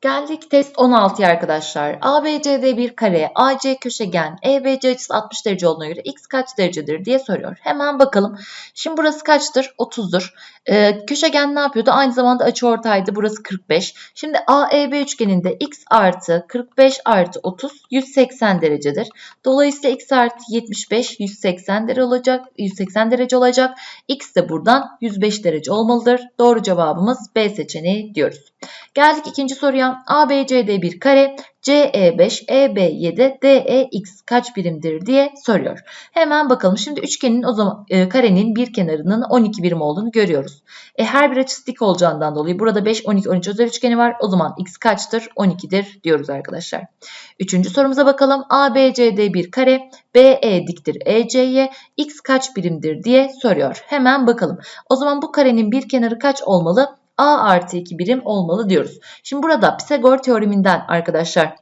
Geldik test 16'ya arkadaşlar. ABCD bir kare, AC köşegen, EBC açısı 60 derece olduğuna göre x kaç derecedir diye soruyor. Hemen bakalım. Şimdi burası kaçtır? 30'dur. Ee, köşegen ne yapıyordu? Aynı zamanda açıortaydı. Burası 45. Şimdi AEB üçgeninde x artı 45 artı 30 180 derecedir. Dolayısıyla x artı 75 180 derece olacak. 180 derece olacak. X de buradan 105 derece olmalıdır. Doğru cevabımız B seçeneği diyoruz. Geldik ikinci soruya. ABCD bir kare, CE 5, EB 7, DE x kaç birimdir diye soruyor. Hemen bakalım. Şimdi üçgenin o zaman e, karenin bir kenarının 12 birim olduğunu görüyoruz. E, her bir açısı dik olacağından dolayı burada 5, 12, 13 özel üçgeni var. O zaman x kaçtır? 12'dir diyoruz arkadaşlar. Üçüncü sorumuza bakalım. ABCD bir kare, BE diktir EC'ye x kaç birimdir diye soruyor. Hemen bakalım. O zaman bu karenin bir kenarı kaç olmalı? A artı 2 birim olmalı diyoruz. Şimdi burada Pisagor teoreminden arkadaşlar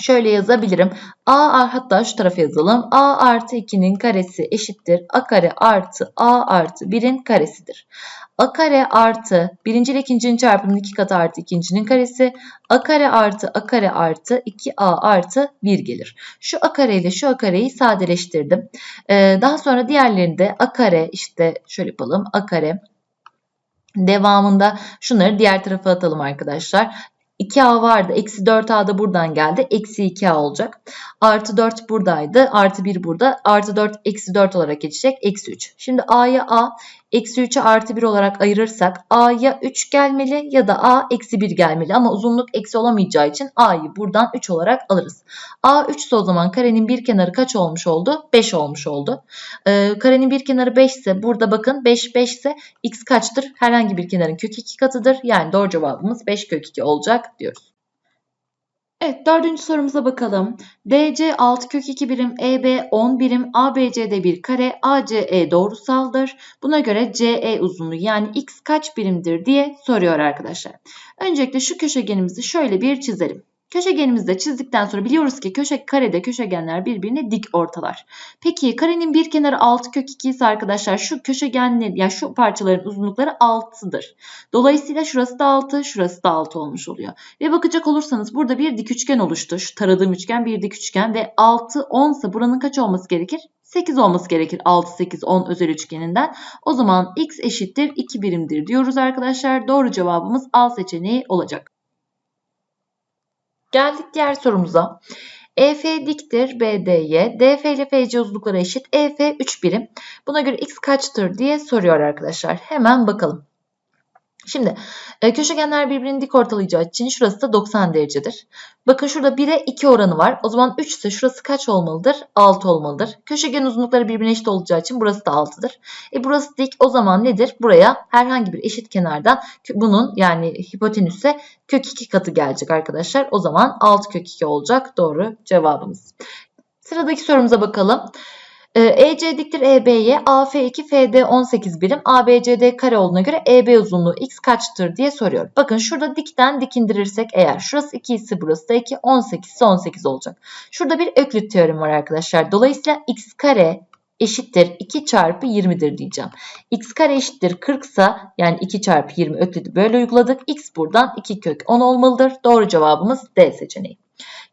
şöyle yazabilirim. a hatta şu tarafa yazalım. a artı 2'nin karesi eşittir. a kare artı a artı 1'in karesidir. a kare artı birinci ile ikincinin çarpımının iki katı artı ikincinin karesi. a kare artı a kare artı 2a artı 1 gelir. Şu a kare ile şu a kareyi sadeleştirdim. Ee, daha sonra diğerlerinde a kare işte şöyle yapalım. a kare Devamında şunları diğer tarafa atalım arkadaşlar. 2a vardı. Eksi 4a da buradan geldi. Eksi 2a olacak. Artı 4 buradaydı. Artı 1 burada. Artı 4 eksi 4 olarak geçecek. Eksi 3. Şimdi a'ya a eksi 3'ü artı 1 olarak ayırırsak a'ya 3 gelmeli ya da a eksi 1 gelmeli. Ama uzunluk eksi olamayacağı için a'yı buradan 3 olarak alırız. a 3 ise o zaman karenin bir kenarı kaç olmuş oldu? 5 olmuş oldu. Ee, karenin bir kenarı 5 ise burada bakın 5 5 ise x kaçtır? Herhangi bir kenarın kök 2 katıdır. Yani doğru cevabımız 5 kök 2 olacak diyoruz. Evet dördüncü sorumuza bakalım. DC 6 kök 2 birim, EB 10 birim, ABCD bir kare, ACE doğrusaldır. Buna göre CE uzunluğu yani x kaç birimdir diye soruyor arkadaşlar. Öncelikle şu köşegenimizi şöyle bir çizelim. Köşegenimizi de çizdikten sonra biliyoruz ki köşe karede köşegenler birbirine dik ortalar. Peki karenin bir kenarı 6 kök 2 ise arkadaşlar şu köşegenlerin yani şu parçaların uzunlukları 6'dır. Dolayısıyla şurası da 6, şurası da 6 olmuş oluyor. Ve bakacak olursanız burada bir dik üçgen oluştu. Şu taradığım üçgen bir dik üçgen ve 6 10 ise buranın kaç olması gerekir? 8 olması gerekir 6, 8, 10 özel üçgeninden. O zaman x eşittir 2 birimdir diyoruz arkadaşlar. Doğru cevabımız A seçeneği olacak. Geldik diğer sorumuza. EF diktir BD'ye. DF ile FC uzunlukları eşit. EF 3 birim. Buna göre x kaçtır diye soruyor arkadaşlar. Hemen bakalım. Şimdi e, köşegenler birbirini dik ortalayacağı için şurası da 90 derecedir. Bakın şurada 1'e 2 oranı var. O zaman 3 ise şurası kaç olmalıdır? 6 olmalıdır. Köşegen uzunlukları birbirine eşit olacağı için burası da 6'dır. E burası dik o zaman nedir? Buraya herhangi bir eşit kenardan bunun yani hipotenüse kök 2 katı gelecek arkadaşlar. O zaman 6 kök 2 olacak doğru cevabımız. Sıradaki sorumuza bakalım. EC ee, diktir EB'ye AF2 FD 18 birim ABCD kare olduğuna göre EB uzunluğu x kaçtır diye soruyor. Bakın şurada dikten dik indirirsek eğer şurası 2 ise burası da 2 18 ise 18 olacak. Şurada bir Öklit teoremi var arkadaşlar. Dolayısıyla x kare eşittir 2 çarpı 20'dir diyeceğim. x kare eşittir 40 ise yani 2 çarpı 20 Öklit'i böyle uyguladık. x buradan 2 kök 10 olmalıdır. Doğru cevabımız D seçeneği.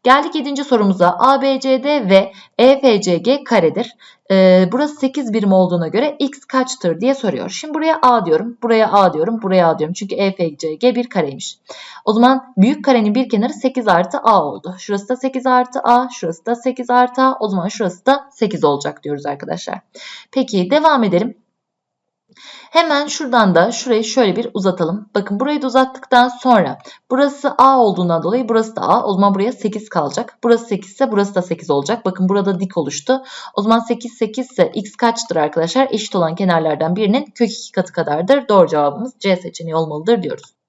Geldik 7. sorumuza. ABCD ve EFCG karedir. Ee, burası 8 birim olduğuna göre x kaçtır diye soruyor. Şimdi buraya A diyorum, buraya A diyorum, buraya A diyorum. Çünkü EFCG bir kareymiş. O zaman büyük karenin bir kenarı 8 artı A oldu. Şurası da 8 artı A, şurası da 8 artı A. O zaman şurası da 8 olacak diyoruz arkadaşlar. Peki devam edelim. Hemen şuradan da şurayı şöyle bir uzatalım. Bakın burayı da uzattıktan sonra burası A olduğundan dolayı burası da A. O zaman buraya 8 kalacak. Burası 8 ise burası da 8 olacak. Bakın burada dik oluştu. O zaman 8 8 ise x kaçtır arkadaşlar? Eşit olan kenarlardan birinin kök 2 katı kadardır. Doğru cevabımız C seçeneği olmalıdır diyoruz.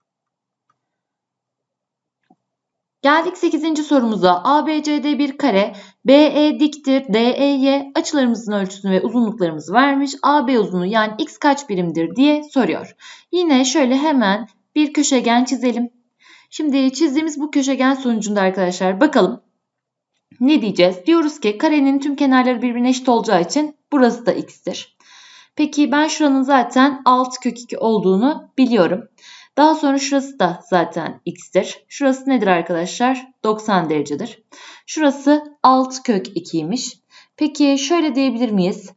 Geldik 8. sorumuza. ABCD bir kare, BE diktir, DE'ye açılarımızın ölçüsünü ve uzunluklarımızı vermiş. AB uzunluğu yani x kaç birimdir diye soruyor. Yine şöyle hemen bir köşegen çizelim. Şimdi çizdiğimiz bu köşegen sonucunda arkadaşlar bakalım. Ne diyeceğiz? Diyoruz ki karenin tüm kenarları birbirine eşit olacağı için burası da x'tir. Peki ben şuranın zaten 6 kök 2 olduğunu biliyorum. Daha sonra şurası da zaten x'tir. Şurası nedir arkadaşlar? 90 derecedir. Şurası 6 kök 2'ymiş. Peki şöyle diyebilir miyiz?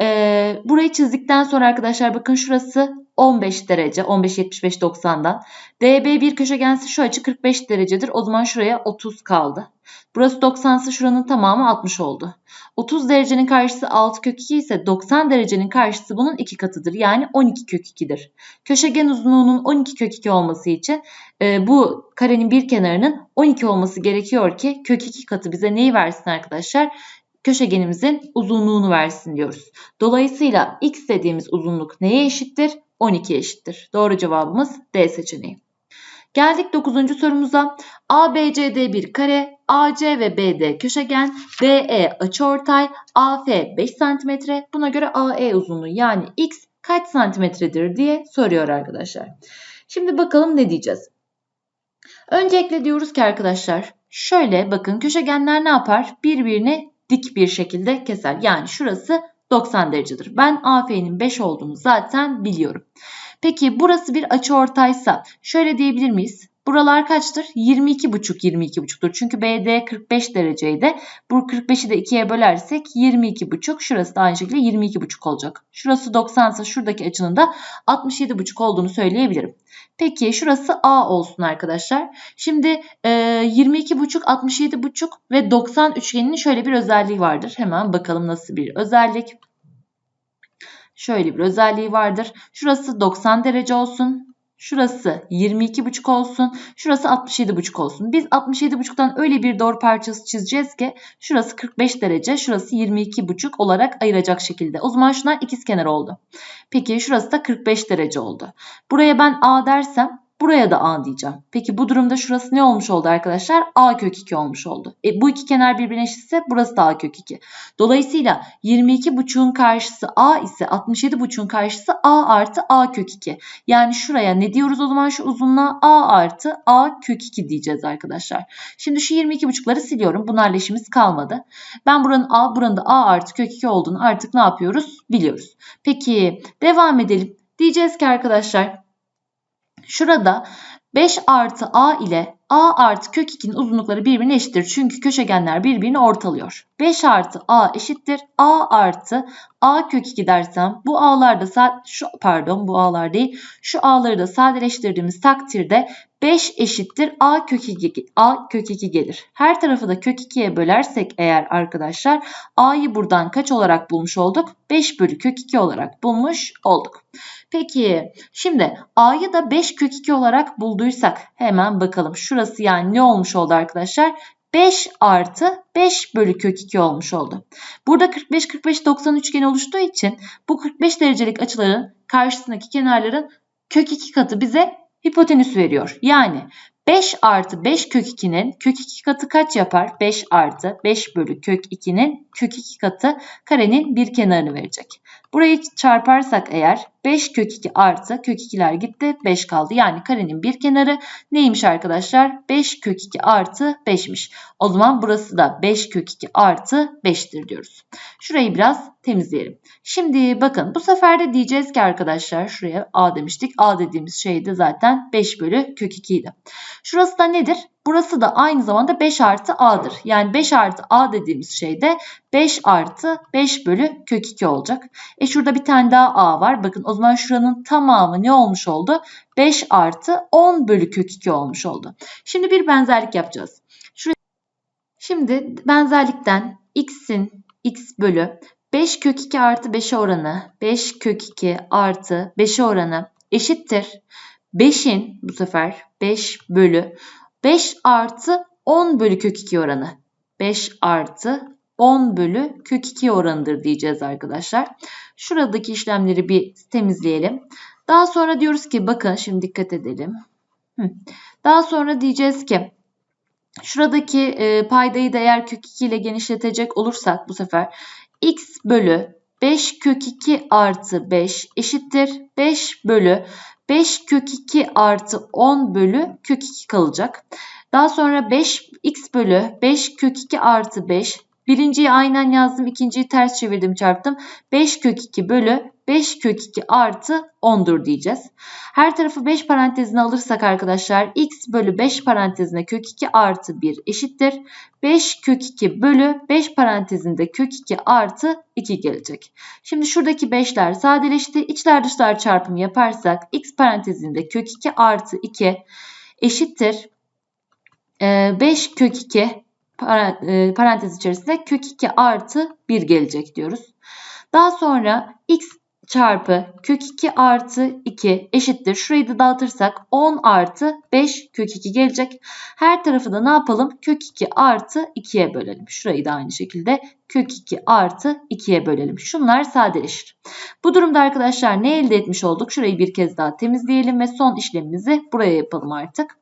Ee, burayı çizdikten sonra arkadaşlar bakın şurası 15 derece. 15 75 90'dan. DB bir köşegensi şu açı 45 derecedir. O zaman şuraya 30 kaldı. Burası 90 ise şuranın tamamı 60 oldu. 30 derecenin karşısı 6 kök 2 ise 90 derecenin karşısı bunun 2 katıdır. Yani 12 kök 2'dir. Köşegen uzunluğunun 12 kök 2 olması için e, bu karenin bir kenarının 12 olması gerekiyor ki kök 2 katı bize neyi versin arkadaşlar? Köşegenimizin uzunluğunu versin diyoruz. Dolayısıyla x dediğimiz uzunluk neye eşittir? 12 eşittir. Doğru cevabımız D seçeneği. Geldik 9. sorumuza. ABCD bir kare, AC ve BD köşegen, BE açıortay, AF 5 cm. Buna göre AE uzunluğu yani x kaç santimetredir diye soruyor arkadaşlar. Şimdi bakalım ne diyeceğiz. Öncelikle diyoruz ki arkadaşlar şöyle bakın köşegenler ne yapar? Birbirini dik bir şekilde keser. Yani şurası 90 derecedir. Ben AF'nin 5 olduğunu zaten biliyorum. Peki burası bir açıortaysa şöyle diyebilir miyiz? Buralar kaçtır? 22,5 22,5'tur. Çünkü BD 45 dereceydi. Bu 45'i de 2'ye bölersek 22,5. Şurası da aynı şekilde 22,5 olacak. Şurası 90 ise şuradaki açının da 67,5 olduğunu söyleyebilirim. Peki şurası A olsun arkadaşlar. Şimdi e, 22,5, 67,5 ve 90 üçgeninin şöyle bir özelliği vardır. Hemen bakalım nasıl bir özellik. Şöyle bir özelliği vardır. Şurası 90 derece olsun. Şurası 22,5 olsun. Şurası 67,5 olsun. Biz 67,5'tan öyle bir doğru parçası çizeceğiz ki şurası 45 derece, şurası 22,5 olarak ayıracak şekilde. O zaman şunlar ikizkenar oldu. Peki şurası da 45 derece oldu. Buraya ben A dersem Buraya da A diyeceğim. Peki bu durumda şurası ne olmuş oldu arkadaşlar? A kök 2 olmuş oldu. E, bu iki kenar birbirine eşitse burası da A kök 2. Dolayısıyla 22,5'un karşısı A ise 67,5'un karşısı A artı A kök 2. Yani şuraya ne diyoruz o zaman şu uzunluğa? A artı A kök 2 diyeceğiz arkadaşlar. Şimdi şu 22,5'ları siliyorum. Bunlarla işimiz kalmadı. Ben buranın A, buranın da A artı kök 2 olduğunu artık ne yapıyoruz? Biliyoruz. Peki devam edelim. Diyeceğiz ki arkadaşlar Şurada 5 artı a ile a artı kök 2'nin uzunlukları birbirine eşittir. Çünkü köşegenler birbirini ortalıyor. 5 artı a eşittir. a artı a kök 2 dersem bu a'larda şu pardon bu a'lar değil. Şu a'ları da sadeleştirdiğimiz takdirde 5 eşittir a kök 2, a kök 2 gelir. Her tarafı da kök 2'ye bölersek eğer arkadaşlar a'yı buradan kaç olarak bulmuş olduk? 5 bölü kök 2 olarak bulmuş olduk. Peki şimdi a'yı da 5 kök 2 olarak bulduysak hemen bakalım. Şurası yani ne olmuş oldu arkadaşlar? 5 artı 5 bölü kök 2 olmuş oldu. Burada 45-45-90 üçgen oluştuğu için bu 45 derecelik açıların karşısındaki kenarların kök 2 katı bize hipotenüs veriyor. Yani 5 artı 5 kök 2'nin kök 2 katı kaç yapar? 5 artı 5 bölü kök 2'nin kök 2 katı karenin bir kenarını verecek. Burayı çarparsak eğer 5 kök 2 artı kök 2'ler gitti 5 kaldı. Yani karenin bir kenarı neymiş arkadaşlar? 5 kök 2 artı 5'miş. O zaman burası da 5 kök 2 artı 5'tir diyoruz. Şurayı biraz temizleyelim. Şimdi bakın bu sefer de diyeceğiz ki arkadaşlar şuraya A demiştik. A dediğimiz şey de zaten 5 bölü kök 2 idi. Şurası da nedir? Burası da aynı zamanda 5 artı a'dır. Yani 5 artı a dediğimiz şey de 5 artı 5 bölü kök 2 olacak. E şurada bir tane daha a var. Bakın o zaman şuranın tamamı ne olmuş oldu? 5 artı 10 bölü kök 2 olmuş oldu. Şimdi bir benzerlik yapacağız. Şuraya... Şimdi benzerlikten x'in x bölü 5 kök 2 artı 5'e oranı 5 kök 2 artı 5'e oranı eşittir. 5'in bu sefer 5 bölü 5 artı 10 bölü kök 2 oranı. 5 artı 10 bölü kök 2 oranıdır diyeceğiz arkadaşlar. Şuradaki işlemleri bir temizleyelim. Daha sonra diyoruz ki bakın şimdi dikkat edelim. Daha sonra diyeceğiz ki şuradaki e, paydayı da eğer kök 2 ile genişletecek olursak bu sefer x bölü 5 kök 2 artı 5 eşittir. 5 bölü 5 kök 2 artı 10 bölü kök 2 kalacak. Daha sonra 5 x bölü 5 kök 2 artı 5 Birinciyi aynen yazdım. ikinciyi ters çevirdim çarptım. 5 kök 2 bölü 5 kök 2 artı 10'dur diyeceğiz. Her tarafı 5 parantezine alırsak arkadaşlar x bölü 5 parantezine kök 2 artı 1 eşittir. 5 kök 2 bölü 5 parantezinde kök 2 artı 2 gelecek. Şimdi şuradaki 5'ler sadeleşti. İçler dışlar çarpımı yaparsak x parantezinde kök 2 artı 2 eşittir. 5 ee, kök 2 e, parantez içerisinde kök 2 artı 1 gelecek diyoruz. Daha sonra x çarpı kök 2 artı 2 eşittir. Şurayı da dağıtırsak 10 artı 5 kök 2 gelecek. Her tarafı da ne yapalım? Kök 2 artı 2'ye bölelim. Şurayı da aynı şekilde kök 2 artı 2'ye bölelim. Şunlar sadeleşir. Bu durumda arkadaşlar ne elde etmiş olduk? Şurayı bir kez daha temizleyelim ve son işlemimizi buraya yapalım artık.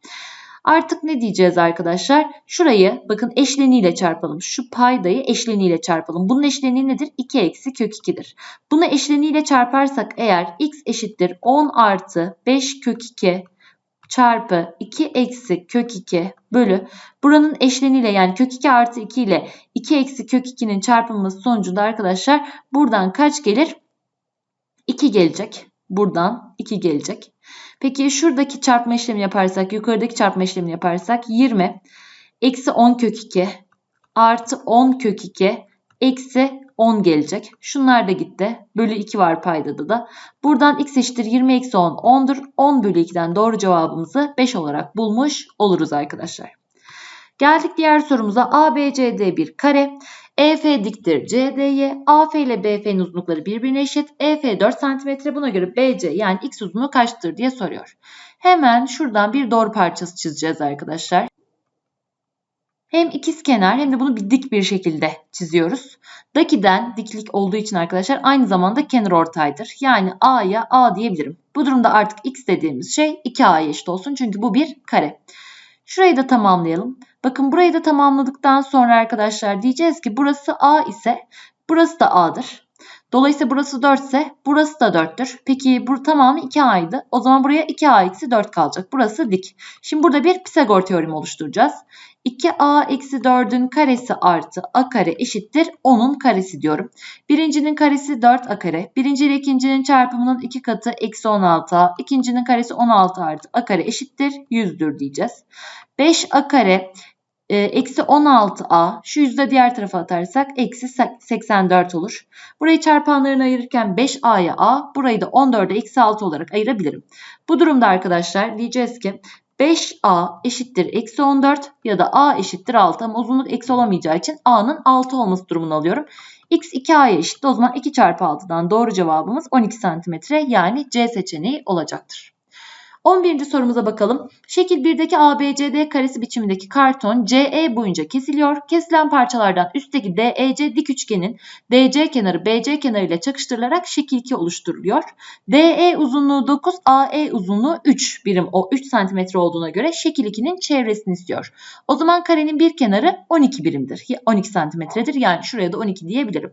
Artık ne diyeceğiz arkadaşlar? Şurayı bakın eşleniyle çarpalım. Şu paydayı eşleniyle çarpalım. Bunun eşleniği nedir? 2 eksi kök 2'dir. Bunu eşleniyle çarparsak eğer x eşittir 10 artı 5 kök 2 çarpı 2 eksi kök 2 bölü buranın eşleniyle yani kök 2 artı 2 ile 2 eksi kök 2'nin çarpılması sonucunda arkadaşlar buradan kaç gelir? 2 gelecek. Buradan 2 gelecek. Peki şuradaki çarpma işlemi yaparsak, yukarıdaki çarpma işlemini yaparsak 20 eksi 10 kök 2 artı 10 kök 2 eksi 10 gelecek. Şunlar da gitti. Bölü 2 var paydada da. Buradan x eşittir 20 eksi 10 10'dur. 10 bölü 2'den doğru cevabımızı 5 olarak bulmuş oluruz arkadaşlar. Geldik diğer sorumuza. ABCD bir kare. EF diktir CD'ye. AF ile BF'nin uzunlukları birbirine eşit. EF 4 cm. Buna göre BC yani x uzunluğu kaçtır diye soruyor. Hemen şuradan bir doğru parçası çizeceğiz arkadaşlar. Hem ikiz kenar hem de bunu bir dik bir şekilde çiziyoruz. Dakiden diklik olduğu için arkadaşlar aynı zamanda kenar ortaydır. Yani A'ya A diyebilirim. Bu durumda artık x dediğimiz şey 2A'ya eşit olsun. Çünkü bu bir kare. Şurayı da tamamlayalım. Bakın burayı da tamamladıktan sonra arkadaşlar diyeceğiz ki burası A ise burası da A'dır. Dolayısıyla burası 4 ise burası da 4'tür. Peki bu tamamı 2A'ydı. O zaman buraya 2A eksi 4 kalacak. Burası dik. Şimdi burada bir Pisagor teoremi oluşturacağız. 2a eksi 4'ün karesi artı a kare eşittir 10'un karesi diyorum. Birincinin karesi 4a kare. Birinci ile ikincinin çarpımının iki katı eksi 16a. İkincinin karesi 16 artı a kare eşittir 100'dür diyeceğiz. 5a kare eksi 16a şu yüzde diğer tarafa atarsak eksi 84 olur. Burayı çarpanlarını ayırırken 5a'ya a burayı da 14'e eksi 6 olarak ayırabilirim. Bu durumda arkadaşlar diyeceğiz ki 5a eşittir eksi 14 ya da a eşittir 6 ama uzunluk eksi olamayacağı için a'nın 6 olması durumunu alıyorum. x 2a'ya eşit o zaman 2 çarpı 6'dan doğru cevabımız 12 cm yani C seçeneği olacaktır. 11. sorumuza bakalım. Şekil 1'deki ABCD karesi biçimindeki karton CE boyunca kesiliyor. Kesilen parçalardan üstteki DEC dik üçgenin DC kenarı BC kenarı ile çakıştırılarak şekil 2 oluşturuluyor. DE uzunluğu 9, AE uzunluğu 3 birim o 3 cm olduğuna göre şekil 2'nin çevresini istiyor. O zaman karenin bir kenarı 12 birimdir. 12 cm'dir. Yani şuraya da 12 diyebilirim.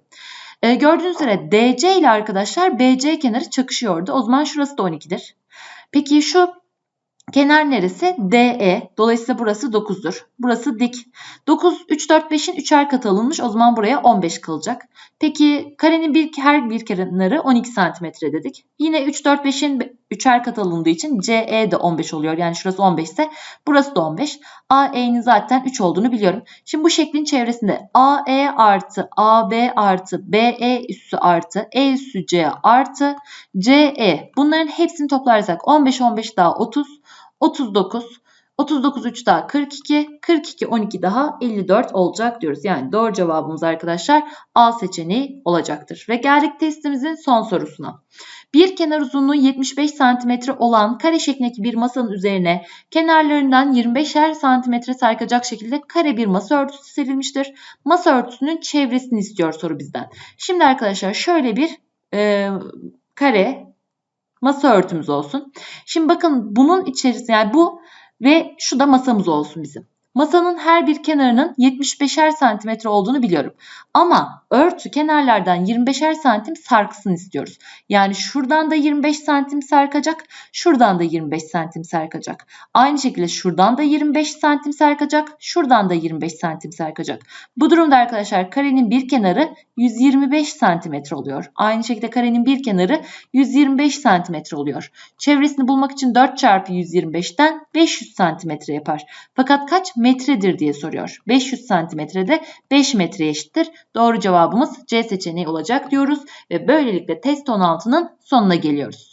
Ee, gördüğünüz üzere DC ile arkadaşlar BC kenarı çakışıyordu. O zaman şurası da 12'dir. Peki şu kenar neresi? DE. Dolayısıyla burası 9'dur. Burası dik. 9, 3, 4, 5'in 3'er katı alınmış. O zaman buraya 15 kalacak. Peki karenin bir, her bir kenarı 12 cm dedik. Yine 3, 4, 5'in 3'er katı alındığı için CE de 15 oluyor. Yani şurası 15 ise burası da 15. AE'nin zaten 3 olduğunu biliyorum. Şimdi bu şeklin çevresinde AE artı AB artı BE üssü artı E üssü C artı CE. Bunların hepsini toplarsak 15, 15 daha 30, 39, 39 3 daha 42, 42 12 daha 54 olacak diyoruz. Yani doğru cevabımız arkadaşlar A seçeneği olacaktır. Ve geldik testimizin son sorusuna. Bir kenar uzunluğu 75 cm olan kare şeklindeki bir masanın üzerine kenarlarından 25'er cm sarkacak şekilde kare bir masa örtüsü serilmiştir. Masa örtüsünün çevresini istiyor soru bizden. Şimdi arkadaşlar şöyle bir e, kare masa örtümüz olsun. Şimdi bakın bunun içerisinde yani bu ve şu da masamız olsun bizim. Masanın her bir kenarının 75'er santimetre olduğunu biliyorum. Ama örtü kenarlardan 25'er santim sarksın istiyoruz. Yani şuradan da 25 santim sarkacak, şuradan da 25 santim sarkacak. Aynı şekilde şuradan da 25 santim sarkacak, şuradan da 25 santim sarkacak. Bu durumda arkadaşlar karenin bir kenarı 125 santimetre oluyor. Aynı şekilde karenin bir kenarı 125 santimetre oluyor. Çevresini bulmak için 4 çarpı 125'ten 500 santimetre yapar. Fakat kaç metredir diye soruyor. 500 santimetrede 5 metre eşittir. Doğru cevabımız C seçeneği olacak diyoruz ve böylelikle test 16'nın sonuna geliyoruz.